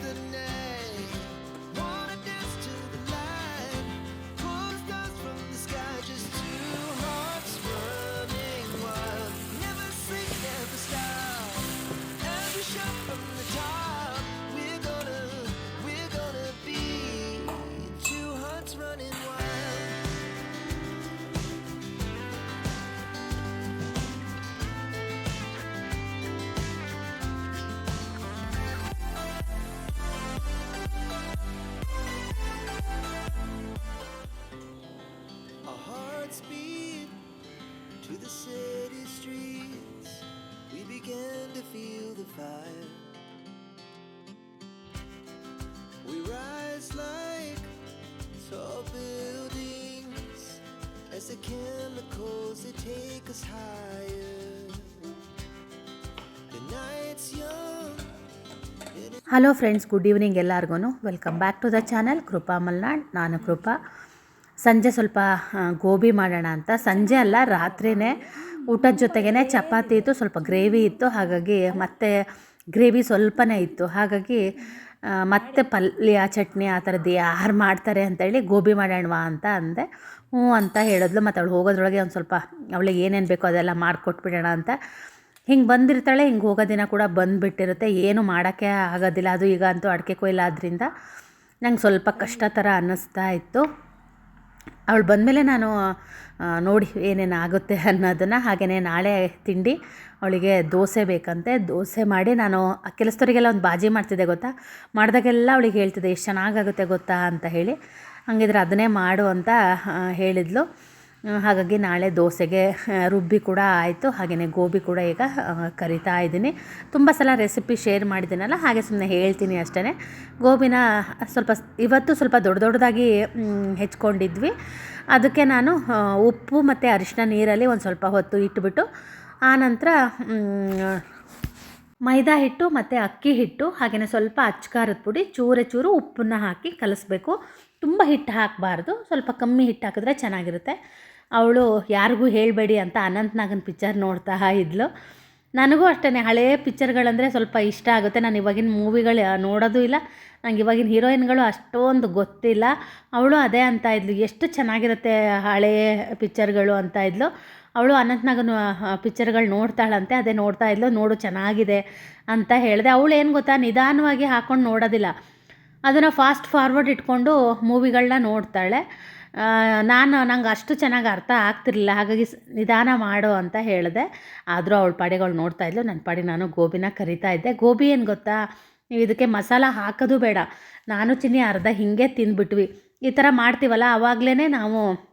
The tall buildings as the chemicals they take us higher. The night's young. Hello friends good evening ಎಲ್ಲರಿಗೂ welcome back to the channel Krupa Malnad ನಾನು ಕೃಪಾ ಸಂಜೆ ಸ್ವಲ್ಪ ಗೋಬಿ ಮಾಡೋಣ ಅಂತ ಸಂಜೆ ಅಲ್ಲ, ರಾತ್ರಿನೇ ಊಟದ ಜೊತೆಗೇ ಚಪಾತಿ ಇತ್ತು, ಸ್ವಲ್ಪ ಗ್ರೇವಿ ಇತ್ತು, ಹಾಗಾಗಿ ಮತ್ತು ಗ್ರೇವಿ ಸ್ವಲ್ಪನೇ ಇತ್ತು ಹಾಗಾಗಿ ಮತ್ತೆ ಪಲ್ಯ, ಚಟ್ನಿ ಆ ಥರದ್ದು ಯಾರು ಮಾಡ್ತಾರೆ ಅಂತೇಳಿ ಗೋಬಿ ಮಾಡೋಣವಾ ಅಂತ ಅಂದೆ. ಹ್ಞೂ ಅಂತ ಹೇಳಿದ್ಲು. ಮತ್ತು ಅವಳು ಹೋಗೋದ್ರೊಳಗೆ ಒಂದು ಸ್ವಲ್ಪ ಅವಳಿಗೆ ಏನೇನು ಬೇಕೋ ಅದೆಲ್ಲ ಮಾಡಿಕೊಟ್ಬಿಡೋಣ ಅಂತ. ಹಿಂಗೆ ಬಂದಿರ್ತಾಳೆ, ಹಿಂಗೆ ಹೋಗೋ ದಿನ ಕೂಡ ಬಂದುಬಿಟ್ಟಿರುತ್ತೆ. ಏನು ಮಾಡೋಕ್ಕೆ ಆಗೋದಿಲ್ಲ. ಅದು ಈಗ ಅಂತೂ ಅಡಿಕೆ ಕೊಯ್ಲಾದ್ರಿಂದ ನಂಗೆ ಸ್ವಲ್ಪ ಕಷ್ಟ ಥರ ಅನ್ನಿಸ್ತಾ ಇತ್ತು. ಅವಳು ಬಂದಮೇಲೆ ನಾನು ನೋಡಿ ಏನೇನು ಆಗುತ್ತೆ ಅನ್ನೋದನ್ನು ಹಾಗೆಯೇ ನಾಳೆ ತಿಂಡಿ, ಅವಳಿಗೆ ದೋಸೆ ಬೇಕಂತೆ. ದೋಸೆ ಮಾಡಿ ನಾನು, ಆ, ಕೆಲಸದವರಿಗೆಲ್ಲ ಒಂದು ಬಾಜಿ ಮಾಡ್ತಿದ್ದೆ ಗೊತ್ತಾ? ಮಾಡಿದಾಗೆಲ್ಲ ಅವಳಿಗೆ ಹೇಳ್ತಿದ್ದೆ, ಎಷ್ಟು ಚೆನ್ನಾಗಾಗುತ್ತೆ ಗೊತ್ತಾ? ಅಂತ ಹೇಳಿ. ಹಂಗಿದ್ರೆ ಅದನ್ನೇ ಮಾಡು ಅಂತ ಹೇಳಿದ್ಲು. ಹಾಗಾಗಿ ನಾಳೆ ದೋಸೆಗೆ ರುಬ್ಬಿ ಕೂಡ ಆಯಿತು. ಹಾಗೆಯೇ ಗೋಬಿ ಕೂಡ ಈಗ ಕರಿತಾ ಇದ್ದೀನಿ. ತುಂಬ ಸಲ ರೆಸಿಪಿ ಶೇರ್ ಮಾಡಿದ್ದೀನಲ್ಲ, ಹಾಗೆ ಸುಮ್ಮನೆ ಹೇಳ್ತೀನಿ ಅಷ್ಟೇ ಗೋಬಿನ ಸ್ವಲ್ಪ ಇವತ್ತು ಸ್ವಲ್ಪ ದೊಡ್ಡ ದೊಡ್ಡದಾಗಿ ಹೆಚ್ಕೊಂಡಿದ್ವಿ. ಅದಕ್ಕೆ ನಾನು ಉಪ್ಪು ಮತ್ತು ಅರಿಶಿನ ನೀರಲ್ಲಿ ಒಂದು ಸ್ವಲ್ಪ ಹೊತ್ತು ಇಟ್ಬಿಟ್ಟು ಆನಂತರ ಮೈದಾ ಹಿಟ್ಟು ಮತ್ತು ಅಕ್ಕಿ ಹಿಟ್ಟು ಹಾಗೆಯೇ ಸ್ವಲ್ಪ ಅಚ್ಕಾರದ ಪುಡಿ, ಚೂರೆ ಚೂರು ಉಪ್ಪನ್ನು ಹಾಕಿ ಕಲಿಸ್ಬೇಕು. ತುಂಬ ಹಿಟ್ಟು ಹಾಕಬಾರ್ದು. ಸ್ವಲ್ಪ ಕಮ್ಮಿ ಹಿಟ್ಟು ಹಾಕಿದ್ರೆ ಚೆನ್ನಾಗಿರುತ್ತೆ. ಅವಳು ಯಾರಿಗೂ ಹೇಳಬೇಡಿ ಅಂತ ಅನಂತ್ ನಾಗನ್ ಪಿಕ್ಚರ್ ನೋಡ್ತಾ ಇದ್ಲು. ನನಗೂ ಅಷ್ಟೇ ಹಳೆಯ ಪಿಕ್ಚರ್ಗಳಂದರೆ ಸ್ವಲ್ಪ ಇಷ್ಟ ಆಗುತ್ತೆ. ನಾನು ಇವಾಗಿನ ಮೂವಿಗಳು ನೋಡೋದು ಇಲ್ಲ. ನಂಗೆ ಇವಾಗಿನ ಹೀರೋಯಿನ್ಗಳು ಅಷ್ಟೊಂದು ಗೊತ್ತಿಲ್ಲ. ಅವಳು ಅದೇ ಅಂತ ಇದ್ಲು. ಎಷ್ಟು ಚೆನ್ನಾಗಿರುತ್ತೆ ಹಳೆಯ ಪಿಕ್ಚರ್ಗಳು ಅಂತ ಇದ್ಲು. ಅವಳು ಅನಂತ್ನಾಗನು ಪಿಕ್ಚರ್ಗಳು ನೋಡ್ತಾಳಂತೆ, ಅದೇ ನೋಡ್ತಾ ಇದ್ಲು. ನೋಡು, ಚೆನ್ನಾಗಿದೆ ಅಂತ ಹೇಳಿದೆ. ಅವಳು ಏನು ಗೊತ್ತಾ? ನಿಧಾನವಾಗಿ ಹಾಕ್ಕೊಂಡು ನೋಡೋದಿಲ್ಲ. ಅದನ್ನು ಫಾಸ್ಟ್ ಫಾರ್ವರ್ಡ್ ಇಟ್ಕೊಂಡು ಮೂವಿಗಳನ್ನ ನೋಡ್ತಾಳೆ. ನಾನು ನಂಗೆ ಅಷ್ಟು ಚೆನ್ನಾಗಿ ಅರ್ಥ ಆಗ್ತಿರ್ಲಿಲ್ಲ, ಹಾಗಾಗಿ ಸ್- ನಿಧಾನ ಮಾಡು ಅಂತ ಹೇಳಿದೆ. ಆದರೂ ಅವಳ ಪಾಡಿಗೆ ನೋಡ್ತಾ ಇದ್ಲು ನನ್ನ ಪಾಡಿಗೆ ನಾನು ಗೋಬಿನ ಕರಿತಾ ಇದ್ದೆ. ಗೋಬಿ ಏನು ಗೊತ್ತಾ? ನೀವು ಇದಕ್ಕೆ ಮಸಾಲ ಹಾಕೋದು ಬೇಡ. ನಾನು ಚಿನ್ನಿ ಅರ್ಧ, ಹಿಂಗೆ ತಿಂದ್ಬಿಟ್ವಿ ಈ ಥರ ಮಾಡ್ತೀವಲ್ಲ ಆವಾಗಲೇ ನಾವು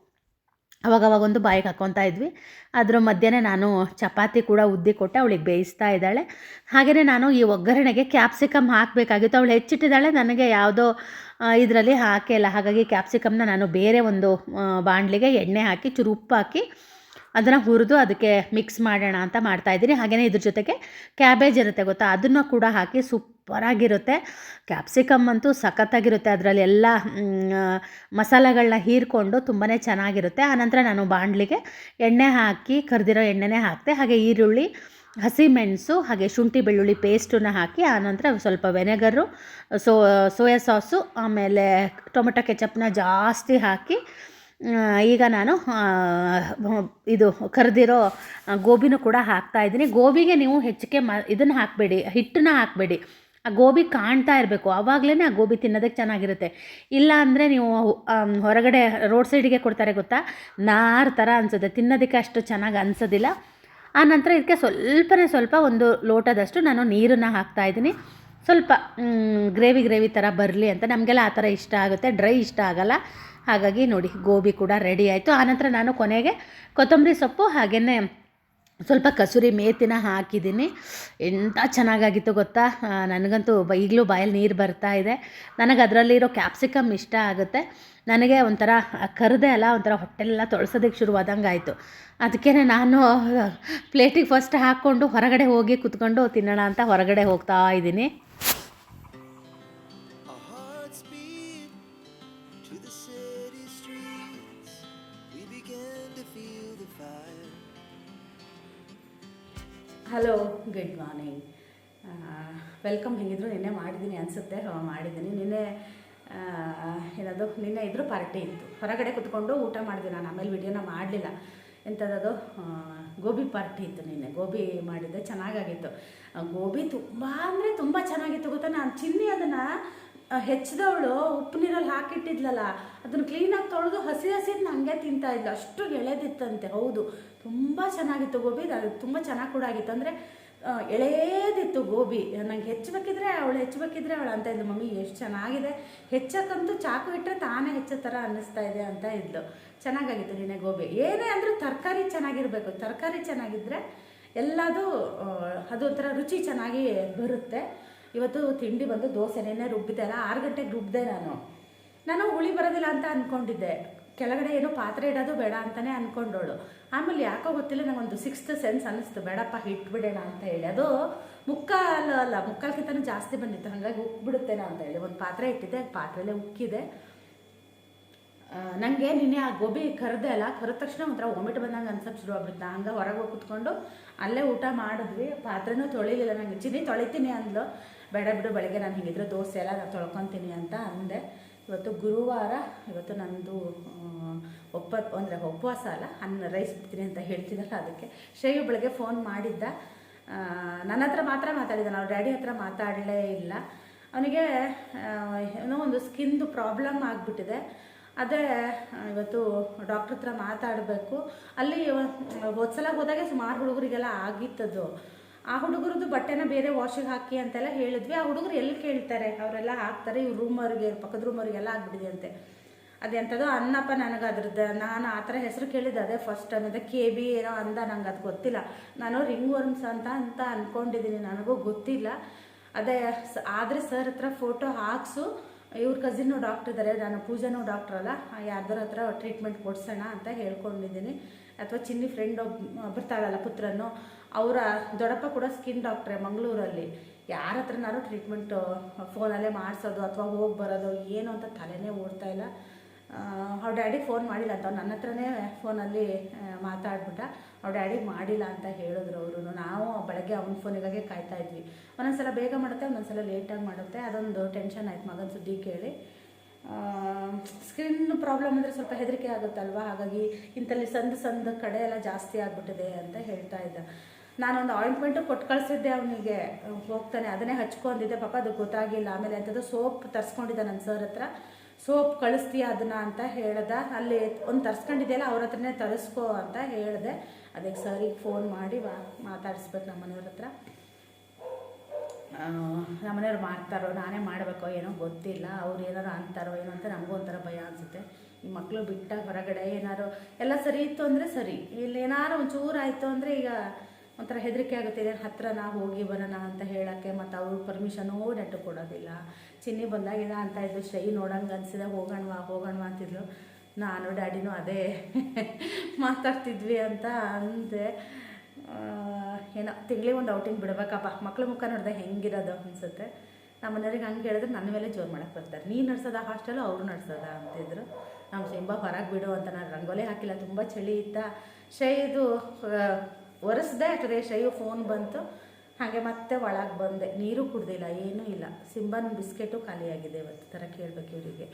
ಅವಾಗವಾಗೊಂದು ಬಾಯಿಗೆ ಹಾಕ್ಕೊತಾ ಇದ್ವಿ. ಅದ್ರ ಮಧ್ಯೆ ನಾನು ಚಪಾತಿ ಕೂಡ ಉದ್ದಿ ಕೊಟ್ಟೆ, ಅವಳಿಗೆ ಬೇಯಿಸ್ತಾ ಇದ್ದಾಳೆ. ಹಾಗೆಯೇ ನಾನು ಈ ಒಗ್ಗರಣೆಗೆ ಕ್ಯಾಪ್ಸಿಕಮ್ ಹಾಕಬೇಕಾಗಿತ್ತು. ಅವಳು ಹೆಚ್ಚಿಟ್ಟಿದ್ದಾಳೆ, ನನಗೆ ಯಾವುದೋ ಇದರಲ್ಲಿ ಹಾಕಿಲ್ಲ ಹಾಗಾಗಿ ಕ್ಯಾಪ್ಸಿಕಮ್ನ ನಾನು ಬೇರೆ ಒಂದು ಬಾಣಲಿಗೆ ಎಣ್ಣೆ ಹಾಕಿ ಚೂರು ಉಪ್ಪು ಹಾಕಿ ಅದನ್ನು ಹುರಿದು ಅದಕ್ಕೆ ಮಿಕ್ಸ್ ಮಾಡೋಣ ಅಂತ ಮಾಡ್ತಾಯಿದ್ದೀನಿ ಹಾಗೆಯೇ ಇದ್ರ ಜೊತೆಗೆ ಕ್ಯಾಬೇಜ್ ಇರುತ್ತೆ ಗೊತ್ತಾ? ಅದನ್ನು ಕೂಡ ಹಾಕಿ ಸೂಪರಾಗಿರುತ್ತೆ ಕ್ಯಾಪ್ಸಿಕಮ್ ಅಂತೂ ಸಖತ್ತಾಗಿರುತ್ತೆ. ಅದರಲ್ಲಿ ಎಲ್ಲ ಮಸಾಲೆಗಳನ್ನ ಹೀರ್ಕೊಂಡು ತುಂಬಾ ಚೆನ್ನಾಗಿರುತ್ತೆ. ಆನಂತರ ನಾನು ಬಾಣಲಿಗೆ ಎಣ್ಣೆ ಹಾಕಿ, ಕರೆದಿರೋ ಎಣ್ಣೆನೇ ಹಾಕ್ತೆ. ಹಾಗೆ ಈರುಳ್ಳಿ ಹಸಿಮೆಣಸು ಹಾಗೆ ಶುಂಠಿ ಬೆಳ್ಳುಳ್ಳಿ ಪೇಸ್ಟನ್ನ ಹಾಕಿ ಆನಂತರ ಸ್ವಲ್ಪ ವೆನೆಗರು ಸೋ ಸೋಯಾ ಸಾಸು ಆಮೇಲೆ ಟೊಮೆಟೊ ಕೆಚಪ್ನ ಜಾಸ್ತಿ ಹಾಕಿ ಈಗ ನಾನು ಇದು ಕರೆದಿರೋ ಗೋಬಿನೂ ಕೂಡ ಹಾಕ್ತಾ ಇದ್ದೀನಿ. ಗೋಬಿಗೆ ನೀವು ಹೆಚ್ಚಿಗೆ ಮ, ಇದನ್ನು ಹಾಕಬೇಡಿ, ಹಿಟ್ಟನ್ನ ಹಾಕಬೇಡಿ. ಆ ಗೋಬಿ ಕಾಣ್ತಾ ಇರಬೇಕು ಆವಾಗಲೇ ಆ ಗೋಬಿ ತಿನ್ನೋದಕ್ಕೆ ಚೆನ್ನಾಗಿರುತ್ತೆ. ಇಲ್ಲ ಅಂದರೆ ನೀವು ಹೊರಗಡೆ ರೋಡ್ ಸೈಡಿಗೆ ಕೊಡ್ತಾರೆ ಗೊತ್ತಾ? ನಾರು ಥರ ಅನಿಸುತ್ತೆ, ತಿನ್ನೋದಕ್ಕೆ ಅಷ್ಟು ಚೆನ್ನಾಗಿ ಅನಿಸೋದಿಲ್ಲ. ಆ ನಂತರ ಇದಕ್ಕೆ ಸ್ವಲ್ಪನೇ ಸ್ವಲ್ಪ ಒಂದು ಲೋಟದಷ್ಟು ನಾನು ನೀರನ್ನು ಹಾಕ್ತಾ ಇದ್ದೀನಿ. ಸ್ವಲ್ಪ ಗ್ರೇವಿ ಗ್ರೇವಿ ಥರ ಬರಲಿ ಅಂತ. ನಮಗೆಲ್ಲ ಆ ಥರ ಇಷ್ಟ ಆಗುತ್ತೆ. ಡ್ರೈ ಇಷ್ಟ ಆಗಲ್ಲ. ಹಾಗಾಗಿ ನೋಡಿ, ಗೋಬಿ ಕೂಡ ರೆಡಿ ಆಯಿತು. ಆನಂತರ ನಾನು ಕೊನೆಗೆ ಕೊತ್ತಂಬರಿ ಸೊಪ್ಪು ಹಾಗೆಯೇ ಸ್ವಲ್ಪ ಕಸೂರಿ ಮೇತಿನ ಹಾಕಿದ್ದೀನಿ. ಎಂಥ ಚೆನ್ನಾಗಾಗಿತ್ತು ಗೊತ್ತಾ? ನನಗಂತೂ ಈಗಲೂ ಬಾಯಲ್ಲಿ ನೀರು ಬರ್ತಾ ಇದೆ. ನನಗೆ ಅದರಲ್ಲಿರೋ ಕ್ಯಾಪ್ಸಿಕಮ್ ಇಷ್ಟ ಆಗುತ್ತೆ. ನನಗೆ ಒಂಥರ ಕರೆದೆ ಅಲ್ಲ, ಒಂಥರ ಹೊಟ್ಟೆಲ್ಲ ತೊಳ್ಸೋದಕ್ಕೆ ಶುರುವಾದಂಗೆ ಆಯಿತು ಅದಕ್ಕೆ ನಾನು ಪ್ಲೇಟಿಗೆ ಫಸ್ಟ್ ಹಾಕ್ಕೊಂಡು ಹೊರಗಡೆ ಹೋಗಿ ಕುತ್ಕೊಂಡು ತಿನ್ನೋಣ ಅಂತ ಹೊರಗಡೆ ಹೋಗ್ತಾ ಇದ್ದೀನಿ. ಹಲೋ ಗುಡ್ ಮಾರ್ನಿಂಗ್ ವೆಲ್ಕಮ್ ಹೇಗಿದ್ರು ನಿನ್ನೆ ಮಾಡಿದ್ದೀನಿ ಅನಿಸುತ್ತೆ ಮಾಡಿದ್ದೀನಿ. ನಿನ್ನೆ ಏನದು, ನಿನ್ನೆ ಇದ್ರೂ ಪಾರ್ಟಿ ಇತ್ತು. ಹೊರಗಡೆ ಕುತ್ಕೊಂಡು ಊಟ ಮಾಡಿದೆ ನಾನು, ಆಮೇಲೆ ವಿಡಿಯೋನ ಮಾಡಲಿಲ್ಲ. ಎಂಥದ್ದು ಗೋಬಿ ಪಾರ್ಟಿ ಇತ್ತು ನಿನ್ನೆ. ಗೋಬಿ ಮಾಡಿದ್ದೆ ಚೆನ್ನಾಗಾಗಿತ್ತು. ಗೋಬಿ ತುಂಬ ಅಂದರೆ ತುಂಬ ಚೆನ್ನಾಗಿತ್ತು ಗೊತ್ತಾ? ನಾನು ಚಿನ್ನಿ ಅದನ್ನು ಹೆಚ್ಚಿದವಳು ಉಪ್ಪು ನೀರಲ್ಲಿ ಹಾಕಿಟ್ಟಿದ್ಲಲ್ಲ, ಅದನ್ನು ಕ್ಲೀನಾಗಿ ತೊಳೆದು ಹಸಿ ಹಸಿ ನನಗೆ ತಿಂತಾ ಇದ್ಲು. ಅಷ್ಟು ಎಳೆದಿತ್ತಂತೆ, ಹೌದು. ತುಂಬ ಚೆನ್ನಾಗಿತ್ತು ಗೋಬಿ, ಅದು ತುಂಬ ಚೆನ್ನಾಗಿ ಕೂಡ ಆಗಿತ್ತು. ಅಂದರೆ ಎಳೆದಿತ್ತು ಗೋಬಿ. ನಂಗೆ ಹೆಚ್ಚಬೇಕಿದ್ರೆ ಅವಳು ಹೆಚ್ಚಬೇಕಿದ್ರೆ ಅವಳು ಅಂತ ಇದ್ಲು. ಮಮ್ಮಿ, ಎಷ್ಟು ಚೆನ್ನಾಗಿದೆ. ಹೆಚ್ಚಕ್ಕಂತೂ ಚಾಕು ಇಟ್ಟರೆ ತಾನೇ ಹೆಚ್ಚೋ ಥರ ಅನ್ನಿಸ್ತಾ ಇದೆ ಅಂತ ಇದ್ಲು. ಚೆನ್ನಾಗಾಗಿತ್ತು ನಿನ್ನೆ ಗೋಬಿ. ಏನೇ ಅಂದರೂ ತರಕಾರಿ ಚೆನ್ನಾಗಿರಬೇಕು. ತರಕಾರಿ ಚೆನ್ನಾಗಿದ್ದರೆ ಎಲ್ಲದೂ ಅದೊಂಥರ ರುಚಿ ಚೆನ್ನಾಗಿ ಬರುತ್ತೆ. ಇವತ್ತು ತಿಂಡಿ ಬಂದು ದೋಸೆ, ನೆನ್ನೆ ರುಬ್ಬಿದೆ ಅಲ್ಲ, ಆರು ಗಂಟೆಗೆ ರುಬ್ಬಿದೆ ನಾನು. ನಾನು ಹುಳಿ ಬರೋದಿಲ್ಲ ಅಂತ ಅಂದ್ಕೊಂಡಿದ್ದೆ ಕೆಳಗಡೆ ಏನೋ ಪಾತ್ರೆ ಇಡೋದು ಬೇಡ ಅಂತಲೇ ಅಂದ್ಕೊಂಡೋಳು ಆಮೇಲೆ ಯಾಕೋ ಗೊತ್ತಿಲ್ಲ, ನಂಗೊಂದು ಸಿಕ್ಸ್ತ್ ಸೆನ್ಸ್ ಅನ್ನಿಸ್ತು. ಬೇಡಪ್ಪ, ಇಟ್ಬಿಡೋಣ ಅಂತ ಹೇಳಿ. ಅದು ಮುಕ್ಕಾಲು ಅಲ್ಲ ಮುಕ್ಕಾಲ್ಕಿಂತನೂ ಜಾಸ್ತಿ ಬಂದಿತ್ತು. ಹಾಗಾಗಿ ಉಕ್ಬಿಡುತ್ತೇನೋ ಅಂತ ಹೇಳಿ. ಒಂದು ಪಾತ್ರೆ ಇಟ್ಟಿದ್ದೆ ಪಾತ್ರೆಲೇ ಉಕ್ಕಿದೆ. ನನಗೆ ನಿನ್ನೆ ಆ ಗೋಬಿ ಕರೆದೆ ಅಲ್ಲ, ಕರೆದ ತಕ್ಷಣ ಒಂಥರ ವಾಮಿಟ್ ಬಂದಂಗೆ ಅನ್ಸಕ್ಕೆ ಶುರು ಆಗ್ಬಿಡ್ತು. ಹಂಗೆ ಹೊರಗೆ ಹೋಗಿ ಕುತ್ಕೊಂಡು ಅಲ್ಲೇ ಊಟ ಮಾಡಿದ್ವಿ. ಪಾತ್ರೆನೂ ತೊಳಿಲಿಲ್ಲ ನನಗೆ ಚಿನ್ನಿ ತೊಳಿತೀನಿ ಅಂದ್ಲು. ಬೇಡ ಬಿಡು, ಬೆಳಗ್ಗೆ ನಾನು ಹಿಂಗಿದ್ರೆ ದೋಸೆ ಎಲ್ಲ ನಾನು ತೊಳ್ಕೊತೀನಿ ಅಂತ ಅಂದೆ. ಇವತ್ತು ಗುರುವಾರ ಇವತ್ತು ನಂದು ಒಪ್ಪ, ಅಂದರೆ ಉಪವಾಸ ಅಲ್ಲ, ಅನ್ನ ರೈಸ್ ಬಿಡ್ತೀನಿ ಅಂತ ಹೇಳ್ತೀನಲ್ಲ ಅದಕ್ಕೆ. ಶ್ರೇಯು ಬೆಳಗ್ಗೆ ಫೋನ್ ಮಾಡಿದ್ದ. ನನ್ನ ಹತ್ರ ಮಾತ್ರ ಮಾತಾಡಿದ್ದಾನೆ ನಾವು ಡ್ಯಾಡಿ ಹತ್ರ ಮಾತಾಡಲೇ ಇಲ್ಲ. ಅವನಿಗೆ ಏನೋ ಒಂದು ಸ್ಕಿನ್ದು ಪ್ರಾಬ್ಲಮ್ ಆಗಿಬಿಟ್ಟಿದೆ. ಅದೇ ಇವತ್ತು ಡಾಕ್ಟ್ರ್ ಹತ್ರ ಮಾತಾಡಬೇಕು. ಅಲ್ಲಿ ಹೋದ್ಸಲ ಹೋದಾಗೆ ಸುಮಾರು ಹುಡುಗರಿಗೆಲ್ಲ ಆಗಿತ್ತದು. ಆ ಹುಡುಗರದ್ದು ಬಟ್ಟೆನ ಬೇರೆ ವಾಶಿಗೆ ಹಾಕಿ ಅಂತೆಲ್ಲ ಹೇಳಿದ್ವಿ. ಆ ಹುಡುಗರು ಎಲ್ಲಿ ಕೇಳ್ತಾರೆ? ಅವರೆಲ್ಲ ಹಾಕ್ತಾರೆ. ಇವ್ರ ರೂಮವ್ರಿಗೆ ಪಕ್ಕದ ರೂಮವ್ರಿಗೆಲ್ಲ ಅಂತೆ. ಅದೆಂಥದ್ದು ಅನ್ನಪ್ಪ ನನಗೆ ಅದ್ರದ್ದು, ನಾನು ಆ ಥರ ಹೆಸರು ಕೇಳಿದ್ದೆ ಅದೇ ಫಸ್ಟ್ ಅನ್ನೋದು ಕೆ ಬಿ ಏನೋ ಅಂದ, ನಂಗೆ ಅದು ಗೊತ್ತಿಲ್ಲ. ನಾನು ರಿಂಗ್ ವರ್ಮ್ಸ್ ಅಂತ ಅಂತ ಅಂದ್ಕೊಂಡಿದ್ದೀನಿ ನನಗೂ ಗೊತ್ತಿಲ್ಲ. ಅದೇ ಆದರೆ ಸರ್ ಹತ್ರ ಫೋಟೋ ಹಾಕ್ಸು. ಇವ್ರ ಕಸಿನ್ನು ಡಾಕ್ಟರ್ ಇದ್ದಾರೆ ನಾನು ಪೂಜಾನು ಡಾಕ್ಟ್ರ್ ಅಲ್ಲ. ಯಾರ್ದಾರ ಹತ್ರ ಟ್ರೀಟ್ಮೆಂಟ್ ಕೊಡ್ಸೋಣ ಅಂತ ಹೇಳ್ಕೊಂಡಿದ್ದೀನಿ ಅಥವಾ ಚಿನ್ನಿ ಫ್ರೆಂಡ್ ಒಬ್ಬ ಬರ್ತಾಳಲ್ಲ ಪುತ್ರನು. ಅವರ ದೊಡ್ಡಪ್ಪ ಕೂಡ ಸ್ಕಿನ್ ಡಾಕ್ಟ್ರೆ ಮಂಗಳೂರಲ್ಲಿ. ಯಾರ ಹತ್ರನಾರು ಟ್ರೀಟ್ಮೆಂಟು ಫೋನಲ್ಲೇ ಮಾಡಿಸೋದು ಅಥವಾ ಹೋಗಿ ಬರೋದು ಏನು ಅಂತ ತಲೆನೇ ಓಡ್ತಾ ಇಲ್ಲ. ಅವ್ರ ಡ್ಯಾಡಿಗೆ ಫೋನ್ ಮಾಡಿಲ್ಲ ಅಂತ ನನ್ನ ಹತ್ರನೇ ಫೋನಲ್ಲಿ ಮಾತಾಡ್ಬಿಟ್ಟ. ಅವ್ರ ಡ್ಯಾಡಿಗೆ ಮಾಡಿಲ್ಲ ಅಂತ ಹೇಳಿದ್ರು ಅವರು ನಾವು ಬೆಳಗ್ಗೆ ಅವ್ನ ಫೋನಿಗಾಗೆ ಕಾಯ್ತಾ ಇದ್ವಿ. ಒಂದೊಂದ್ಸಲ ಬೇಗ ಮಾಡುತ್ತೆ, ಒಂದೊಂದ್ಸಲ ಲೇಟಾಗಿ ಮಾಡುತ್ತೆ. ಅದೊಂದು ಟೆನ್ಷನ್ ಆಯ್ತು ಮಗನ ಸುದ್ದಿ ಕೇಳಿ. ಸ್ಕ್ರೀನ್ ಪ್ರಾಬ್ಲಮ್ ಅಂದರೆ ಸ್ವಲ್ಪ ಹೆದರಿಕೆ ಆಗುತ್ತಲ್ವ? ಹಾಗಾಗಿ ಇಂಥಲ್ಲಿ ಸಂದ ಸಂದ ಕಡೆ ಎಲ್ಲ ಜಾಸ್ತಿ ಆಗಿಬಿಟ್ಟಿದೆ ಅಂತ ಹೇಳ್ತಾ ಇದ್ದ. ನಾನೊಂದು ಆಯಿಂಟ್ಮೆಂಟು ಕೊಟ್ಟು ಕಳಿಸಿದ್ದೆ ಅವನಿಗೆ. ಹೋಗ್ತಾನೆ. ಅದನ್ನೇ ಹಚ್ಕೊಂಡಿದ್ದೆ. ಪಾಪ ಅದು ಗೊತ್ತಾಗಿಲ್ಲ. ಆಮೇಲೆ ಅಂಥದ್ದು ಸೋಪ್ ತರಿಸ್ಕೊಂಡಿದ್ದೆ ನನ್ನ ಸರ್ ಹತ್ರ. ಸೋಪ್ ಕಳಿಸ್ತೀಯ ಅದನ್ನ ಅಂತ ಹೇಳ್ದೆ. ಅಲ್ಲಿ ಒಂದು ತರ್ಸ್ಕೊಂಡಿದೆಯಲ್ಲ, ಅವ್ರ ಹತ್ರನೇ ತರಿಸ್ಕೋ ಅಂತ ಹೇಳಿದೆ. ಅದಕ್ಕೆ ಸರಿಗೆ ಫೋನ್ ಮಾಡಿ ಮಾತಾಡಿಸ್ಬೇಕು ನಮ್ಮ ಮನೆಯವ್ರ ಹತ್ರ. ನಮ್ಮ ಮನೆಯವ್ರು ಮಾಡ್ತಾರೋ, ನಾನೇ ಮಾಡಬೇಕೋ ಏನೋ ಗೊತ್ತಿಲ್ಲ. ಅವ್ರು ಏನಾರು ಅಂತಾರೋ ಏನೋ ಅಂತ ನಮಗೂ ಒಂಥರ ಭಯ ಅನಿಸುತ್ತೆ. ಈ ಮಕ್ಕಳು ಬಿಟ್ಟ ಹೊರಗಡೆ ಏನಾರು, ಎಲ್ಲ ಸರಿ ಇತ್ತು ಅಂದರೆ ಸರಿ. ಇಲ್ಲಿ ಏನಾರು ಒಂಚೂರು ಆಯಿತು ಅಂದರೆ ಈಗ ಒಂಥರ ಹೆದರಿಕೆ ಆಗುತ್ತೆ, ಇದೇನು ಹತ್ರ ನಾ ಹೋಗಿ ಬರೋಣ ಅಂತ ಹೇಳೋಕ್ಕೆ ಮತ್ತು ಅವ್ರು ಪರ್ಮಿಷನೂ ನೆಟ್ಟು ಕೊಡೋದಿಲ್ಲ. ಚಿನ್ನಿ ಬಂದಾಗಿಲ್ಲ ಅಂತ ಇದ್ದು ಶೈ ನೋಡಂಗೆ ಅನಿಸಿದೆ, ಹೋಗೋಣವಾ ಹೋಗೋಣವಾ ಅಂತಿದ್ಲು. ನಾನು ಡ್ಯಾಡಿನೂ ಅದೇ ಮಾತಾಡ್ತಿದ್ವಿ ಅಂತ ಅಂದೆ. ಏನೋ ತಿಂಗಳಿಗೆ ಒಂದು ಔಟಿಂಗ್ ಬಿಡಬೇಕಪ್ಪ. ಮಕ್ಳ ಮುಖ ನೋಡಿದೆ ಹೆಂಗಿರೋದು ಅನಿಸುತ್ತೆ. ನಮ್ಮ ಮನೆಯವ್ರಿಗೆ ಹಂಗೆ ಹೇಳಿದ್ರೆ ನನ್ನ ಮೇಲೆ ಜೋರು ಮಾಡಕ್ಕೆ ಬರ್ತಾರೆ. ನೀನು ನಡ್ಸೋದ ಹಾಸ್ಟೆಲು ಅವ್ರು ನಡ್ಸೋದ? ಅಂತಿದ್ರು ನಮ್ಮ ಶೇಂಬ ಹೊರಗೆ ಬಿಡು ಅಂತ, ನಾನು ರಂಗೋಲಿ ಹಾಕಿಲ್ಲ, ತುಂಬ ಚಳಿ ಇತ್ತ. ಶೈದು ಒರೆಸ್ದೆ ಅಷ್ಟೇ ಶೈಯು ಫೋನ್ ಬಂತು. ಹಾಗೆ ಮತ್ತೆ ಒಳಗೆ ಬಂದೆ. ನೀರು ಕುಡ್ದಿಲ್ಲ, ಏನೂ ಇಲ್ಲ. ಸಿಂಬನ್ ಬಿಸ್ಕೆಟು ಖಾಲಿಯಾಗಿದೆ ಇವತ್ತು ಥರ ಕೇಳಬೇಕು ಇವರಿಗೆ.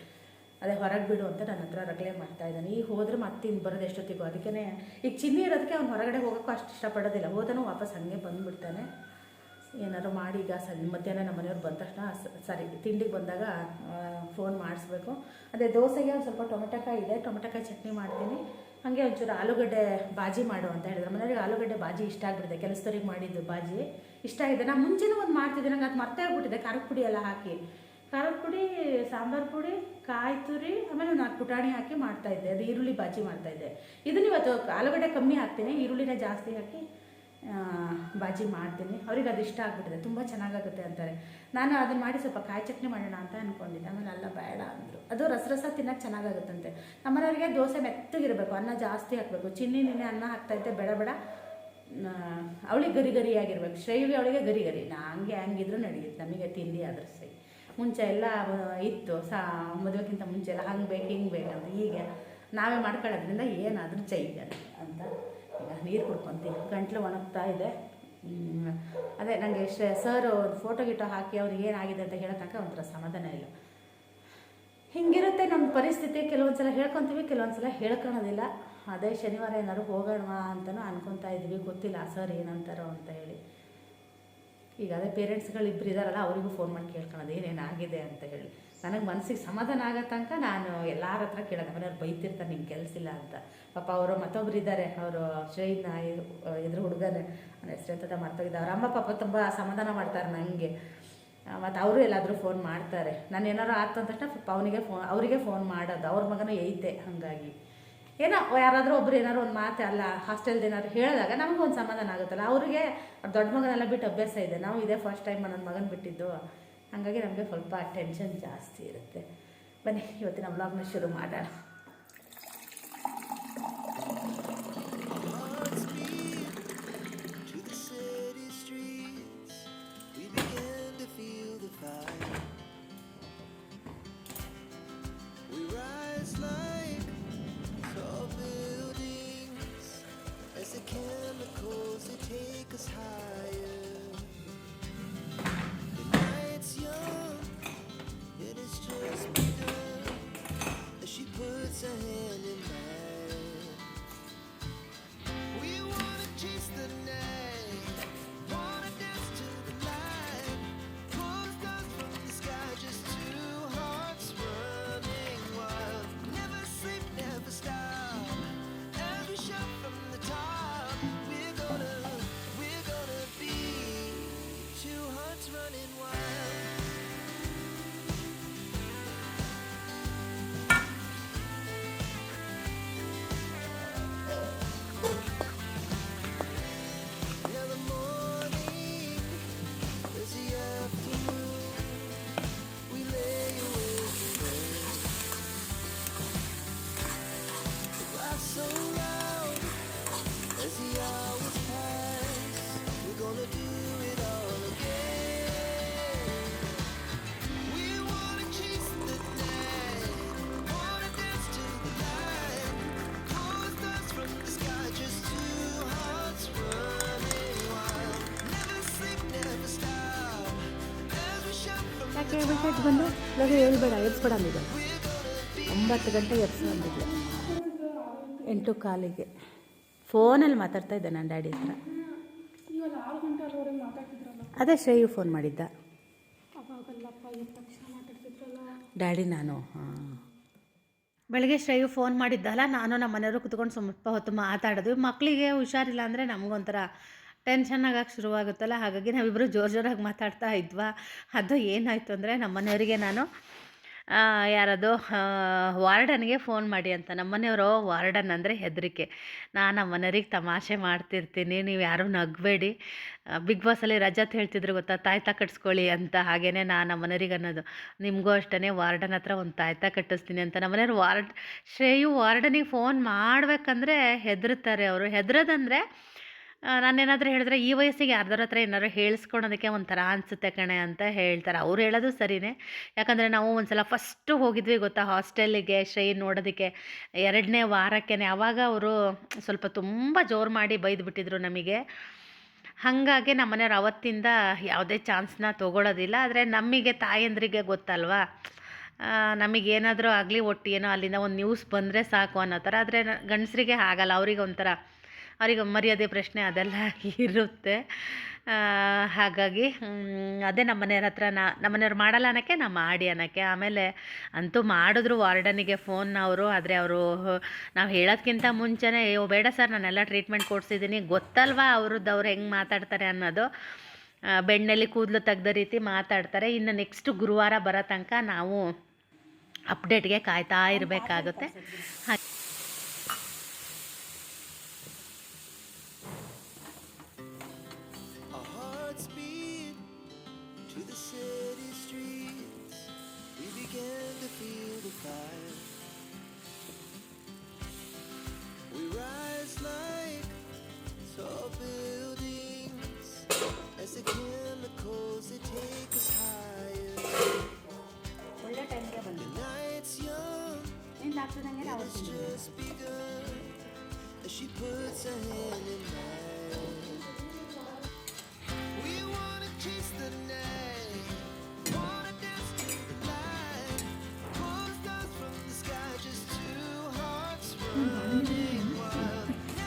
ಅದೇ ಹೊರಗೆ ಬಿಡು ಅಂತ ನನ್ನ ಹತ್ರ ರಗಳೆ ಮಾಡ್ತಾ ಇದ್ದಾನೆ. ಈಗ ಹೋದ್ರೆ ಮತ್ತೆ ಇನ್ನು ಬರೋದು ಎಷ್ಟೊತ್ತಿಗೂ. ಅದಕ್ಕೇ ಈಗ ಚಿನ್ನಿ ಇರೋದಕ್ಕೆ ಅವ್ನು ಹೊರಗಡೆ ಹೋಗೋಕ್ಕೂ ಅಷ್ಟು ಇಷ್ಟಪಡೋದಿಲ್ಲ. ಹೋದನು ವಾಪಸ್ ಹಾಗೆ ಬಂದುಬಿಡ್ತಾನೆ. ಏನಾದ್ರು ಮಾಡಿ ಈಗ ಸರಿ ಮಧ್ಯಾಹ್ನ ನಮ್ಮ ಮನೆಯವ್ರು ಬಂದ ತಕ್ಷಣ ಸಾರಿ, ತಿಂಡಿಗೆ ಬಂದಾಗ ಫೋನ್ ಮಾಡಿಸ್ಬೇಕು. ಅದೇ ದೋಸೆಗೆ ಒಂದು ಸ್ವಲ್ಪ ಟೊಮೆಟೊಕಾಯಿ ಇದೆ. ಟೊಮೆಟೊಕಾಯಿ ಚಟ್ನಿ ಮಾಡ್ತೀನಿ. ಹಾಗೆ ಒಂಚೂರು ಆಲೂಗಡ್ಡೆ ಬಾಜಿ ಮಾಡು ಅಂತ ಹೇಳಿದ್ರು. ಮನೆಯವ್ರಿಗೆ ಆಲೂಗಡ್ಡೆ ಬಾಜಿ ಇಷ್ಟ ಆಗಿಬಿಟ್ಟಿದೆ ಕೆಲಸದವ್ರಿಗೆ ಮಾಡಿದ್ದು ಬಾಜಿ ಇಷ್ಟ ಆಗಿದೆ. ನಾನು ಮುಂಚೆನೂ ಒಂದು ಮಾಡ್ತಿದ್ದೆ. ನಂಗೆ ಅದು ಮರ್ತೇ ಆಗ್ಬಿಟ್ಟಿದೆ. ಖಾರದ ಪುಡಿ ಎಲ್ಲ ಹಾಕಿ. ಖಾರದ ಪುಡಿ, ಸಾಂಬಾರು ಪುಡಿ, ಕಾಯಿ ತುರಿ, ಆಮೇಲೆ ನಾಲ್ಕು ಪುಟಾಣಿ ಹಾಕಿ ಮಾಡ್ತಾಯಿದ್ದೆ ಅದು ಈರುಳ್ಳಿ ಬಾಜಿ ಮಾಡ್ತಾಯಿದ್ದೆ ಇದನ್ನು ಇವತ್ತು ಆಲೂಗಡ್ಡೆ ಕಮ್ಮಿ ಹಾಕ್ತೀನಿ. ಈರುಳ್ಳಿನ ಜಾಸ್ತಿ ಹಾಕಿ ಬಾಜಿ ಮಾಡ್ತೀನಿ. ಅವ್ರಿಗೆ ಅದು ಇಷ್ಟ ಆಗ್ಬಿಟ್ಟಿದೆ. ತುಂಬ ಚೆನ್ನಾಗಾಗುತ್ತೆ ಅಂತಾರೆ. ನಾನು ಅದನ್ನು ಮಾಡಿ ಸ್ವಲ್ಪ ಕಾಯಿ ಚಟ್ನಿ ಮಾಡೋಣ ಅಂತ ಅಂದ್ಕೊಂಡಿದ್ದೆ ಆಮೇಲೆ ಅಲ್ಲ, ಬೇಡ ಅಂದರು. ಅದು ರಸ ರಸ ತಿನ್ನೋಕೆ ಚೆನ್ನಾಗಾಗುತ್ತಂತೆ. ನಮ್ಮನೆಯವ್ರಿಗೆ ದೋಸೆ ಮೆತ್ತಗಿರಬೇಕು. ಅನ್ನ ಜಾಸ್ತಿ ಹಾಕಬೇಕು. ಚಿನ್ನಿ, ನಿನ್ನೆ ಅನ್ನ ಹಾಕ್ತಾಯಿದ್ದೆ ಬೇಡ ಬೇಡ. ಅವಳಿಗೆ ಗರಿ ಗರಿ ಆಗಿರ್ಬೇಕು. ಶ್ರೇವಿಗೆ ಅವಳಿಗೆ ಗರಿ ಗರಿ. ನಾ ಹಂಗೆ, ಹಂಗಿದ್ರು ನಡೆಯುತ್ತೆ ನಮಗೆ ತಿಂಡಿ ಆದರೂ ಸರಿ. ಮುಂಚೆ ಎಲ್ಲ ಇತ್ತು. ಸಾ ಮದುವೆಗಿಂತ ಮುಂಚೆ ಎಲ್ಲ, ಹಂಗೆ ಬೇಕು, ಹಿಂಗೆ ಬೇಕಂತ ಈಗ ನಾವೇ ಮಾಡ್ಕೊಳ್ಳೋದ್ರಿಂದ ಏನಾದರೂ ಚೈತ ಅಂತ ನೀರು ಕುಡ್ಕೊತೀನಿ. ಗಂಟ್ಲು ಒಣಗ್ತಾ ಇದೆ. ಅದೇ ನನಗೆ ಶ್ರೇ ಸರ್ ಫೋಟೋ ಗಿಟೋ ಹಾಕಿ ಅವ್ರಿಗೆ ಏನಾಗಿದೆ ಅಂತ ಹೇಳೋ ತನಕ ಒಂಥರ ಸಮಾಧಾನ ಇಲ್ಲ. ಹಿಂಗಿರುತ್ತೆ ನಮ್ಮ ಪರಿಸ್ಥಿತಿ. ಕೆಲವೊಂದು ಸಲ ಹೇಳ್ಕೊತೀವಿ ಕೆಲವೊಂದು ಸಲ ಹೇಳ್ಕೊಳೋದಿಲ್ಲ. ಅದೇ ಶನಿವಾರ ಏನಾದ್ರು ಹೋಗೋಣ ಅಂತಲೂ ಅನ್ಕೊತಾ ಇದ್ವಿ. ಗೊತ್ತಿಲ್ಲ ಸರ್ ಏನಂತಾರೋ ಅಂತ ಹೇಳಿ. ಈಗ ಅದೇ ಪೇರೆಂಟ್ಸ್ಗಳು ಇಬ್ಬರು ಇದ್ದಾರಲ್ಲ ಅವರಿಗೂ ಫೋನ್ ಮಾಡಿ ಕೇಳ್ಕೊಳೋದು, ಏನೇನಾಗಿದೆ ಅಂತ ಹೇಳಿ. ನನಗೆ ಮನಸ್ಸಿಗೆ ಸಮಾಧಾನ ಆಗೋ ತನಕ ನಾನು ಎಲ್ಲರ ಹತ್ರ ಕೇಳೋದು, ಮನೆಯವ್ರು ಬೈತಿರ್ತಾರೆ, ನಿಮ್ಗೆ ಕೆಲಸ ಇಲ್ಲ ಅಂತ. ಪಾಪ ಅವರು ಮತ್ತೊಬ್ರು ಇದ್ದಾರೆ ಅವರು ಶ್ರೇಯ್ನ ಎದುರು ಹುಡುಗನೇ ನನ್ನ ಹೆಸರು ಮರ್ತೋಗಿದ್ದ ಅವ್ರ ಅಮ್ಮ ಪಾಪ ತುಂಬ ಸಮಾಧಾನ ಮಾಡ್ತಾರೆ ನನಗೆ ಮತ್ತು ಅವರು ಎಲ್ಲಾದರೂ ಫೋನ್ ಮಾಡ್ತಾರೆ. ನಾನು ಏನಾರು ಅಂದ ತಕ್ಷಣ ಪಾಪ ಅವನಿಗೆ ಫೋನ್ ಅವರಿಗೆ ಫೋನ್ ಮಾಡೋದು. ಅವ್ರ ಮಗನೂ ಐತೆ ಹಾಗಾಗಿ. ಏನೋ ಯಾರಾದರೂ ಒಬ್ರು ಏನಾದ್ರು ಒಂದು ಮಾತು ಅಲ್ಲ, ಹಾಸ್ಟೆಲ್ದು ಏನಾದ್ರು ಹೇಳಿದಾಗ ನಮಗೂ ಒಂದು ಸಮಾಧಾನ ಆಗುತ್ತಲ್ಲ. ಅವರಿಗೆ ದೊಡ್ಡ ಮಗನೆಲ್ಲ ಬಿಟ್ಟು ಅಭ್ಯಾಸ ಇದೆ. ನಾವು ಇದೇ ಫಸ್ಟ್ ಟೈಮ್ ನನ್ನ ಮಗನ ಬಿಟ್ಟಿದ್ದು. ಹಾಗಾಗಿ ನಮಗೆ ಸ್ವಲ್ಪ ಟೆನ್ಷನ್ ಜಾಸ್ತಿ ಇರುತ್ತೆ. ಬನ್ನಿ ಇವತ್ತಿನ ವ್ಲಾಗ್ನ ಶುರು ಮಾಡೋಣ. ಇವಾಗ ಹೇಳ್ಬೇಡ ಎಬ್ಸ್ಬೇಡ ಅಂದಿದ್ದೆ ಒಂಬತ್ತು ಗಂಟೆ ಎಬ್ಸು ಅಂದಿದ್ದೆ ಎಂಟು ಕಾಲಿಗೆ. ಫೋನಲ್ಲಿ ಮಾತಾಡ್ತಾ ಇದ್ದೆ ನಾನು ಡ್ಯಾಡಿ ಹತ್ರ. ಅದೇ ಶ್ರೇಯು ಫೋನ್ ಮಾಡಿದ್ದ. ಡ್ಯಾಡಿ ನಾನು, ಹಾಂ. ಬೆಳಗ್ಗೆ ಶ್ರೇಯು ಫೋನ್ ಮಾಡಿದ್ದಲ್ಲ, ನಾನು ನಮ್ಮ ಮನೆಯವರು ಕುತ್ಕೊಂಡು ಸ್ವಲ್ಪ ಹೊತ್ತು ಮಾತಾಡೋದು. ಮಕ್ಕಳಿಗೆ ಹುಷಾರಿಲ್ಲ ಅಂದರೆ ನಮಗೊಂಥರ ಟೆನ್ಷನ್ ಆಗಕ್ಕೆ ಶುರುವಾಗುತ್ತಲ್ಲ, ಹಾಗಾಗಿ ನಾವಿಬ್ಬರು ಜೋರು ಜೋರಾಗಿ ಮಾತಾಡ್ತಾ ಇದ್ವಾ? ಅದು ಏನಾಯಿತು ಅಂದರೆ ನಮ್ಮ ಮನೆಯವರಿಗೆ ನಾನು ಯಾರದು ವಾರ್ಡನ್ಗೆ ಫೋನ್ ಮಾಡಿ ಅಂತ. ನಮ್ಮ ಮನೆಯವರು ವಾರ್ಡನ್ ಅಂದರೆ ಹೆದರಿಕೆ. ನಾನು ನಮ್ಮ ಮನೆಯವ್ರಿಗೆ ತಮಾಷೆ ಮಾಡ್ತಿರ್ತೀನಿ, ನೀವು ಯಾರೂ ನಗಬೇಡಿ. ಬಿಗ್ ಬಾಸಲ್ಲಿ ರಜತ್ ಹೇಳ್ತಿದ್ರು ಗೊತ್ತಾ, ತಾಯ್ತ ಕಟ್ಸ್ಕೊಳ್ಳಿ ಅಂತ. ಹಾಗೇ ನಾನು ನಮ್ಮ ಮನೆಯವ್ರಿಗೆ ಅನ್ನೋದು. ನಿಮಗೂ ಅಷ್ಟೇ ವಾರ್ಡನ್ ಹತ್ರ ಒಂದು ತಾಯ್ತ ಕಟ್ಟಿಸ್ತೀನಿ ಅಂತ. ನಮ್ಮ ಮನೆಯವ್ರು ವಾರ್ಡ್, ಶ್ರೇಯು ವಾರ್ಡನಿಗೆ ಫೋನ್ ಮಾಡಬೇಕಂದ್ರೆ ಹೆದರ್ತಾರೆ ಅವರು. ಹೆದರೋದಂದರೆ ನಾನೇನಾದರೂ ಹೇಳಿದ್ರೆ ಈ ವಯಸ್ಸಿಗೆ ಯಾರ್ದಾರ ಹತ್ರ ಏನಾದ್ರು ಹೇಳಿಸ್ಕೊಳೋದಕ್ಕೆ ಒಂಥರ ಅನಿಸುತ್ತೆ ಕಣೆ ಅಂತ ಹೇಳ್ತಾರೆ. ಅವ್ರು ಹೇಳೋದು ಸರಿನೇ. ಯಾಕಂದರೆ ನಾವು ಒಂದು ಸಲ ಫಸ್ಟು ಹೋಗಿದ್ವಿ ಗೊತ್ತಾ ಹಾಸ್ಟೆಲ್ಲಿಗೆ ಶ್ರೈ ನೋಡೋದಕ್ಕೆ. ಎರಡನೇ ವಾರಕ್ಕೆ ಆವಾಗ ಅವರು ಸ್ವಲ್ಪ ತುಂಬ ಜೋರು ಮಾಡಿ ಬೈದುಬಿಟ್ಟಿದ್ರು ನಮಗೆ. ಹಾಗಾಗಿ ನಮ್ಮ ಮನೆಯವ್ರು ಅವತ್ತಿಂದ ಯಾವುದೇ ಚಾನ್ಸ್ನ ತೊಗೊಳೋದಿಲ್ಲ. ಆದರೆ ನಮಗೆ ತಾಯಂದ್ರಿಗೆ ಗೊತ್ತಲ್ವಾ? ನಮಗೇನಾದರೂ ಆಗಲಿ, ಒಟ್ಟು ಏನೋ ಅಲ್ಲಿಂದ ಒಂದು ನ್ಯೂಸ್ ಬಂದರೆ ಸಾಕು ಅನ್ನೋ ಥರ. ಆದರೆ ಗಂಡಸರಿಗೆ ಆಗಲ್ಲ ಅವ್ರಿಗೆ ಒಂಥರ ಅವರಿಗೆ ಮರ್ಯಾದೆ ಪ್ರಶ್ನೆ ಅದೆಲ್ಲ ಇರುತ್ತೆ. ಹಾಗಾಗಿ ಅದೇ ನಮ್ಮ ಮನೆಯವ್ರ ಹತ್ರ ನಾ, ನಮ್ಮ ಮನೆಯವ್ರು ಮಾಡಲ್ಲ ಅನ್ನೋಕ್ಕೆ ನಾ ಮಾಡಿ ಅನ್ನೋಕ್ಕೆ. ಆಮೇಲೆ ಅಂತೂ ಮಾಡಿದ್ರು ವಾರ್ಡನಿಗೆ ಫೋನ್ ಅವರು ಆದರೆ ಅವರು ನಾವು ಹೇಳೋದಕ್ಕಿಂತ ಮುಂಚೆನೇ, ಅಯ್ಯೋ, ಬೇಡ ಸರ್, ನಾನೆಲ್ಲ ಟ್ರೀಟ್ಮೆಂಟ್ ಕೊಡ್ಸಿದ್ದೀನಿ. ಗೊತ್ತಲ್ವಾ ಅವ್ರದ್ದು ಅವ್ರು ಹೆಂಗೆ ಮಾತಾಡ್ತಾರೆ ಅನ್ನೋದು? ಬೆಣ್ಣೆಲಿ ಕೂದಲು ತೆಗ್ದ ರೀತಿ ಮಾತಾಡ್ತಾರೆ. ಇನ್ನು ನೆಕ್ಸ್ಟ್ ಗುರುವಾರ ಬರೋ ತನಕ ನಾವು ಅಪ್ಡೇಟ್ಗೆ ಕಾಯ್ತಾ ಇರಬೇಕಾಗುತ್ತೆ. to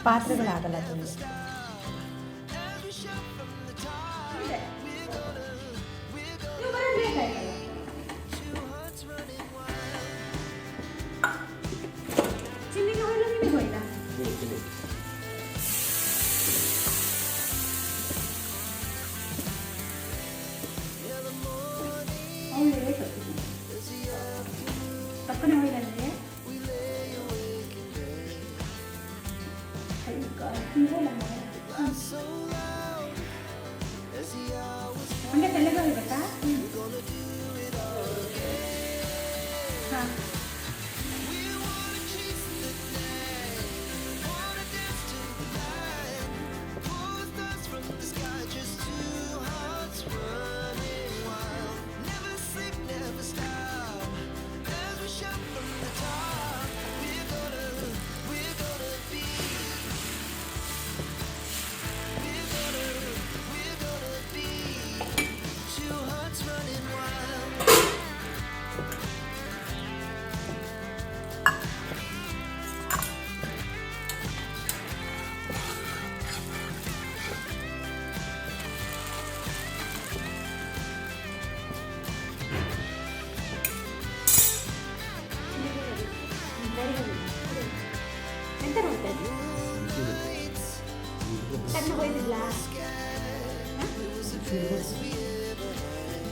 ಪಾತ್ರೆಗಳಾಗಲ್ಲ ತುಂಬ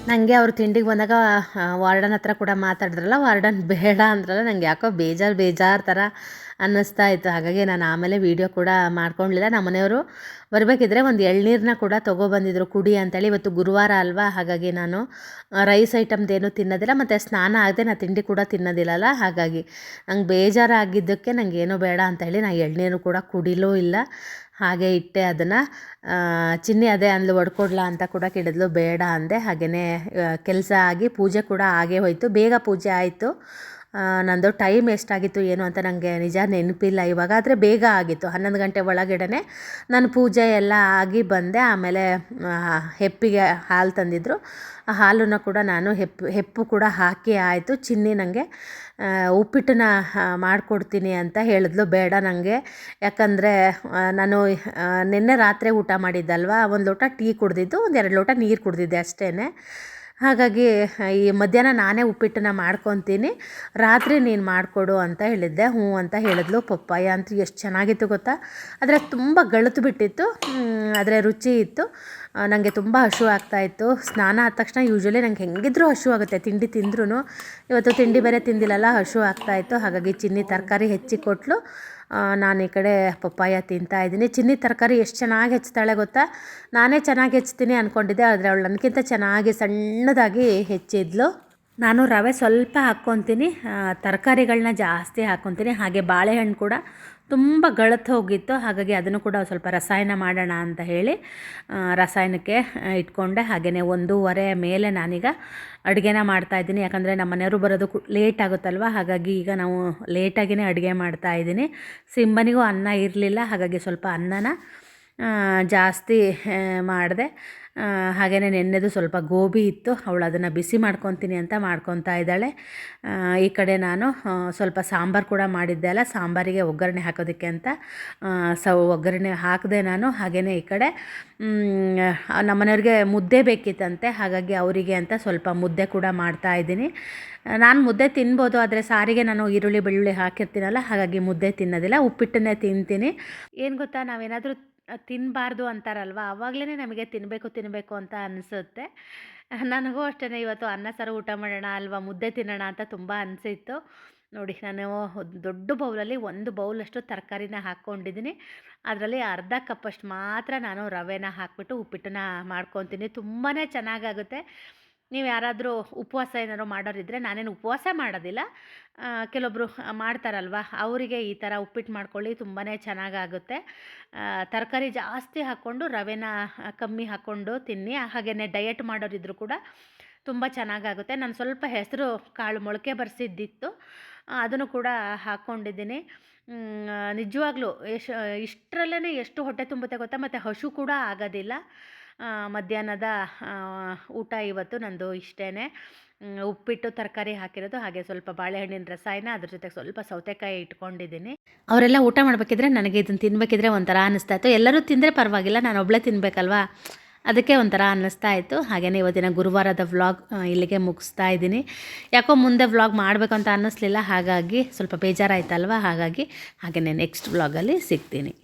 ನನಗೆ ಅವ್ರ ತಿಂಡಿಗೆ ಬಂದಾಗ ವಾರ್ಡನ್ ಹತ್ರ ಕೂಡ ಮಾತಾಡಿದ್ರಲ್ಲ, ವಾರ್ಡನ್ ಬೇಡ ಅಂದ್ರಲ್ಲ ನನಗೆ ಯಾಕೋ ಬೇಜಾರು ಬೇಜಾರು ಥರ ಅನ್ನಿಸ್ತಾ ಇತ್ತು. ಹಾಗಾಗಿ ನಾನು ಆಮೇಲೆ ವೀಡಿಯೋ ಕೂಡ ಮಾಡ್ಕೊಳ್ಲಿಲ್ಲ ನಮ್ಮ ಮನೆಯವರು ಬರಬೇಕಿದ್ರೆ ಒಂದು ಎಳ್ನೀರನ್ನ ಕೂಡ ತೊಗೊಬಂದಿದ್ರು ಕುಡಿ ಅಂತೇಳಿ ಇವತ್ತು ಗುರುವಾರ ಅಲ್ವಾ? ಹಾಗಾಗಿ ನಾನು ರೈಸ್ ಐಟಮ್ದೇನು ತಿನ್ನೋದಿಲ್ಲ. ಮತ್ತು ಸ್ನಾನ ಆಗದೆ ನಾನು ತಿಂಡಿ ಕೂಡ ತಿನ್ನೋದಿಲ್ಲಲ್ಲ? ಹಾಗಾಗಿ ನಂಗೆ ಬೇಜಾರಾಗಿದ್ದಕ್ಕೆ ನನಗೆ ಏನೂ ಬೇಡ ಅಂತ ಹೇಳಿ ನಾನು ಎಳ್ನೀರು ಕೂಡ ಕುಡಿಲೂ ಇಲ್ಲ. ಹಾಗೆ ಇಟ್ಟೆ ಅದನ್ನು. ಚಿನ್ನಿ ಅದೇ ಅಂದ್ಲು ಒಡ್ಕೊಡ್ಲಾ ಅಂತ ಕೂಡ ಕೆಡಿದ್ಲು ಬೇಡ ಅಂದೆ. ಹಾಗೆಯೇ ಕೆಲಸ ಆಗಿ ಪೂಜೆ ಕೂಡ ಆಗೇ ಹೋಯಿತು. ಬೇಗ ಪೂಜೆ ಆಯಿತು. ನಂದು ಟೈಮ್ ಎಷ್ಟಾಗಿತ್ತು ಏನು ಅಂತ ನನಗೆ ನಿಜ ನೆನಪಿಲ್ಲ. ಇವಾಗ ಆದರೆ ಬೇಗ ಆಗಿತ್ತು. ಹನ್ನೊಂದು ಗಂಟೆ ಒಳಗಡೆ ನಾನು ಪೂಜೆ ಎಲ್ಲ ಆಗಿ ಬಂದೆ. ಆಮೇಲೆ ಹೆಪ್ಪಿಗೆ ಹಾಲು ತಂದಿದ್ದರು ಆ ಹಾಲನ್ನು ಕೂಡ ನಾನು ಹೆಪ್ಪು ಹೆಪ್ಪು ಕೂಡ ಹಾಕಿ ಆಯಿತು. ಚಿನ್ನಿ ನನಗೆ ಉಪ್ಪಿಟ್ಟನ್ನ ಮಾಡಿಕೊಡ್ತೀನಿ ಅಂತ ಹೇಳಿದ್ಲು. ಬೇಡ ನನಗೆ ಯಾಕಂದರೆ ನಾನು ನಿನ್ನೆ ರಾತ್ರಿ ಊಟ ಮಾಡಿದ್ದಲ್ವ? ಒಂದು ಲೋಟ ಟೀ ಕುಡ್ದಿದ್ದು, ಒಂದು ಎರಡು ಲೋಟ ನೀರು ಕುಡ್ದಿದ್ದೆ ಅಷ್ಟೇ ಹಾಗಾಗಿ, ಈ ಮಧ್ಯಾಹ್ನ ನಾನೇ ಉಪ್ಪಿಟ್ಟನ್ನ ಮಾಡ್ಕೊತೀನಿ. ರಾತ್ರಿ ನೀನು ಮಾಡಿಕೊಡು ಅಂತ ಹೇಳಿದ್ದೆ. ಹ್ಞೂ ಅಂತ ಹೇಳಿದ್ಲು ಪಪ್ಪಾಯ ಅಂತೂ ಎಷ್ಟು ಚೆನ್ನಾಗಿತ್ತು ಗೊತ್ತಾ? ಆದರೆ ತುಂಬ ಗಳುತು ಬಿಟ್ಟಿತ್ತು. ಆದರೆ ರುಚಿ ಇತ್ತು. ನನಗೆ ತುಂಬ ಹಶು ಆಗ್ತಾ ಇತ್ತು. ಸ್ನಾನ ಆದ ತಕ್ಷಣ ಯೂಶ್ವಲಿ ನಂಗೆ ಹೆಂಗಿದ್ರೂ ಹಶು ಆಗುತ್ತೆ. ತಿಂಡಿ ತಿಂದ್ರೂ ಇವತ್ತು ತಿಂಡಿ ಬೇರೆ ತಿಂದಿಲ್ಲಲ್ಲ, ಹಶು ಆಗ್ತಾ ಇತ್ತು. ಹಾಗಾಗಿ ಚಿನ್ನಿ ತರಕಾರಿ ಹೆಚ್ಚಿ ಕೊಟ್ಲು ನಾನು ಈ ಕಡೆ ಪಪ್ಪಾಯ ತಿಂತಾ ಇದ್ದೀನಿ. ಚಿನ್ನಿ ತರಕಾರಿ ಎಷ್ಟು ಚೆನ್ನಾಗಿ ಹೆಚ್ಚುತ್ತಾಳೆ ಗೊತ್ತಾ? ನಾನೇ ಚೆನ್ನಾಗಿ ಹೆಚ್ಚುತ್ತೀನಿ ಅಂದ್ಕೊಂಡಿದ್ದೆ ಆದರೆ ಅವಳು ನನಗಿಂತ ಚೆನ್ನಾಗಿ ಸಣ್ಣದಾಗಿ ಹೆಚ್ಚಿದ್ಲು. ನಾನು ರವೆ ಸ್ವಲ್ಪ ಹಾಕ್ಕೊತೀನಿ. ತರಕಾರಿಗಳನ್ನ ಜಾಸ್ತಿ ಹಾಕ್ಕೊತೀನಿ, ಹಾಗೆ ಬಾಳೆಹಣ್ಣು ಕೂಡ. ತುಂಬ ಗಳತ್ತು ಹೋಗಿತ್ತು. ಹಾಗಾಗಿ ಅದನ್ನು ಕೂಡ ಸ್ವಲ್ಪ ರಸಾಯನ ಮಾಡೋಣ ಅಂತ ಹೇಳಿ ರಸಾಯನಕ್ಕೆ ಇಟ್ಕೊಂಡೆ. ಹಾಗೆಯೇ ಒಂದೂವರೆ ಮೇಲೆ ನಾನೀಗ ಅಡುಗೆನ ಮಾಡ್ತಾಯಿದ್ದೀನಿ ಯಾಕಂದರೆ ನಮ್ಮ ಮನೆಯವರು ಬರೋದು ಲೇಟ್ ಆಗುತ್ತಲ್ವ? ಹಾಗಾಗಿ ಈಗ ನಾವು ಲೇಟಾಗಿಯೇ ಅಡುಗೆ ಮಾಡ್ತಾಯಿದ್ದೀನಿ ಸಿಂಬನಿಗೂ ಅನ್ನ ಇರಲಿಲ್ಲ. ಹಾಗಾಗಿ ಸ್ವಲ್ಪ ಅನ್ನನ ಜಾಸ್ತಿ ಮಾಡಿದೆ. ಹಾಗೆಯೇ ನೆನ್ನೆದು ಸ್ವಲ್ಪ ಗೋಬಿ ಇತ್ತು. ಅವಳು ಅದನ್ನು ಬಿಸಿ ಮಾಡ್ಕೊತೀನಿ ಅಂತ ಮಾಡ್ಕೊತಾ ಇದ್ದಾಳೆ. ಈ ಕಡೆ ನಾನು ಸ್ವಲ್ಪ ಸಾಂಬಾರು ಕೂಡ ಮಾಡಿದ್ದೆ ಅಲ್ಲ, ಸಾಂಬಾರಿಗೆ ಒಗ್ಗರಣೆ ಹಾಕೋದಕ್ಕೆ ಅಂತ. ಸ, ಒಗ್ಗರಣೆ ಹಾಕಿದೆ ನಾನು. ಹಾಗೆಯೇ ಈ ಕಡೆ ನಮ್ಮನೆಯವ್ರಿಗೆ ನಮ್ಮ ಮನೆಯವ್ರಿಗೆ ಮುದ್ದೆ ಬೇಕಿತ್ತಂತೆ. ಹಾಗಾಗಿ ಅವರಿಗೆ ಅಂತ ಸ್ವಲ್ಪ ಮುದ್ದೆ ಕೂಡ ಮಾಡ್ತಾ ಇದ್ದೀನಿ. ನಾನು ಮುದ್ದೆ ತಿನ್ಬೋದು, ಆದರೆ ಸಾರಿಗೆ ನಾನು ಈರುಳ್ಳಿ, ಬೆಳ್ಳುಳ್ಳಿ ಹಾಕಿರ್ತೀನಲ್ಲ, ಹಾಗಾಗಿ ಮುದ್ದೆ ತಿನ್ನೋದಿಲ್ಲ. ಉಪ್ಪಿಟ್ಟನ್ನೇ ತಿಂತೀನಿ. ಏನು ಗೊತ್ತಾ, ನಾವೇನಾದರೂ ತಿನ್ನಬಾರ್ದು ಅಂತಾರಲ್ವ? ಆವಾಗಲೇ ನಮಗೆ ತಿನ್ನಬೇಕು ತಿನ್ನಬೇಕು ಅಂತ ಅನಿಸುತ್ತೆ. ನನಗೂ ಅಷ್ಟೇ ಇವತ್ತು ಅನ್ನ, ಸಾರು ಊಟ ಮಾಡೋಣ ಅಲ್ವಾ? ಮುದ್ದೆ ತಿನ್ನೋಣ ಅಂತ ತುಂಬ ಅನಿಸಿತ್ತು. ನೋಡಿ, ನಾನು ದೊಡ್ಡ ಬೌಲಲ್ಲಿ ಒಂದು ಬೌಲಷ್ಟು ತರಕಾರಿನ ಹಾಕ್ಕೊಂಡಿದ್ದೀನಿ. ಅದರಲ್ಲಿ ಅರ್ಧ ಕಪ್ಪಷ್ಟು ಮಾತ್ರ ನಾನು ರವೆನ ಹಾಕ್ಬಿಟ್ಟು ಉಪ್ಪಿಟ್ಟನ್ನ ಮಾಡ್ಕೊತೀನಿ. ತುಂಬಾ ಚೆನ್ನಾಗಾಗುತ್ತೆ. ನೀವು ಯಾರಾದರೂ ಉಪವಾಸ ಏನಾದ್ರು ಮಾಡೋರಿದ್ದರೆ ನಾನೇನು ಉಪವಾಸ ಮಾಡೋದಿಲ್ಲ. ಕೆಲವೊಬ್ಬರು ಮಾಡ್ತಾರಲ್ವ? ಅವರಿಗೆ ಈ ಥರ ಉಪ್ಪಿಟ್ಟು ಮಾಡ್ಕೊಳ್ಳಿ ತುಂಬಾ ಚೆನ್ನಾಗಾಗುತ್ತೆ. ತರಕಾರಿ ಜಾಸ್ತಿ ಹಾಕ್ಕೊಂಡು, ರವೆನ ಕಮ್ಮಿ ಹಾಕ್ಕೊಂಡು ತಿನ್ನಿ. ಹಾಗೆಯೇ ಡಯಟ್ ಮಾಡೋರಿದ್ರು ಕೂಡ ತುಂಬ ಚೆನ್ನಾಗಾಗುತ್ತೆ. ನಾನು ಸ್ವಲ್ಪ ಹೆಸರು ಕಾಳು ಮೊಳಕೆ ಬರೆಸಿದ್ದಿತ್ತು. ಅದನ್ನು ಕೂಡ ಹಾಕ್ಕೊಂಡಿದ್ದೀನಿ. ನಿಜವಾಗ್ಲೂ ಎಷ್ಟು ಇಷ್ಟರಲ್ಲೇ ಎಷ್ಟು ಹೊಟ್ಟೆ ತುಂಬುತ್ತೆ ಗೊತ್ತಾ? ಮತ್ತು ಹಸು ಕೂಡ ಆಗೋದಿಲ್ಲ. ಮಧ್ಯಾಹ್ನದ ಊಟ ಇವತ್ತು ನಂದು ಇಷ್ಟೇ ಉಪ್ಪಿಟ್ಟು, ತರಕಾರಿ ಹಾಕಿರೋದು, ಹಾಗೆ ಸ್ವಲ್ಪ ಬಾಳೆಹಣ್ಣಿನ ರಸಾಯನ, ಅದ್ರ ಜೊತೆಗೆ ಸ್ವಲ್ಪ ಸೌತೆಕಾಯಿ ಇಟ್ಕೊಂಡಿದ್ದೀನಿ. ಅವರೆಲ್ಲ ಊಟ ಮಾಡಬೇಕಿದ್ರೆ ನನಗೆ ಇದನ್ನು ತಿನ್ನಬೇಕಿದ್ರೆ ಒಂಥರ ಅನ್ನಿಸ್ತಾ ಇತ್ತು. ಎಲ್ಲರೂ ತಿಂದರೆ ಪರವಾಗಿಲ್ಲ, ನಾನು ಒಬ್ಬಳೇ ತಿನ್ನಬೇಕಲ್ವಾ ಅದಕ್ಕೆ ಒಂಥರ ಅನ್ನಿಸ್ತಾ ಇತ್ತು. ಹಾಗೆಯೇ ಇವತ್ತಿನ ಗುರುವಾರದ ವ್ಲಾಗ್ ಇಲ್ಲಿಗೆ ಮುಗಿಸ್ತಾ ಇದ್ದೀನಿ. ಯಾಕೋ ಮುಂದೆ ವ್ಲಾಗ್ ಮಾಡಬೇಕು ಅಂತ ಅನ್ನಿಸ್ಲಿಲ್ಲ ಹಾಗಾಗಿ ಸ್ವಲ್ಪ ಬೇಜಾರಾಯ್ತಲ್ವ? ಹಾಗಾಗಿ ಹಾಗೆಯೇ ನೆಕ್ಸ್ಟ್ ವ್ಲಾಗಲ್ಲಿ ಸಿಗ್ತೀನಿ.